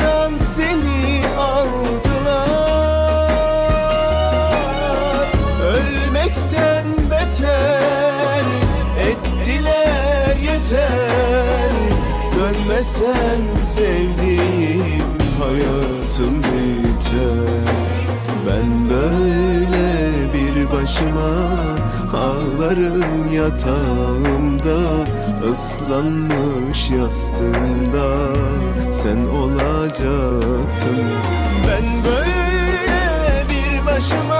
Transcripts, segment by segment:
Yanından seni aldılar. Ölmekten beter Ettiler yeter. Dönmesen sevdiğim hayatım biter başıma ağlarım yatağımda ıslanmış yastığımda sen olacaktın. Ben böyle bir başıma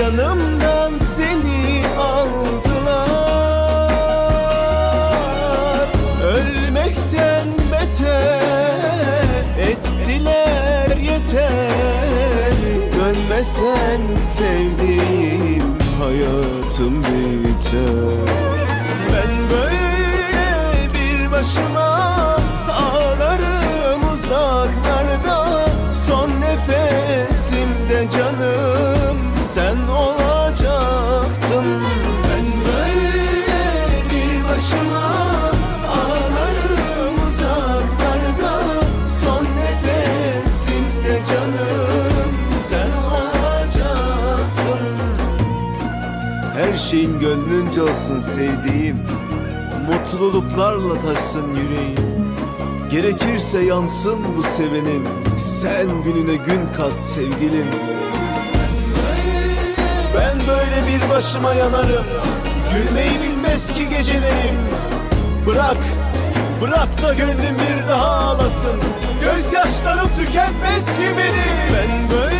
Canımdan seni aldılar. Ölmekten beter ettiler yeter. Dönmesen sevdiğim hayatım biter. Ben böyle bir başıma ağlarım uzaklarda. Son nefesimde canım her şeyin gönlünce olsun sevdiğim. Mutluluklarla taşsın yüreğim. Gerekirse yansın bu sevenin. Sen gününe gün kat sevgilim. Ben böyle bir başıma yanarım. Gülmeyi bilmez ki gecelerim. Bırak, bırak da gönlüm bir daha ağlasın. Gözyaşlarım tükenmez ki benim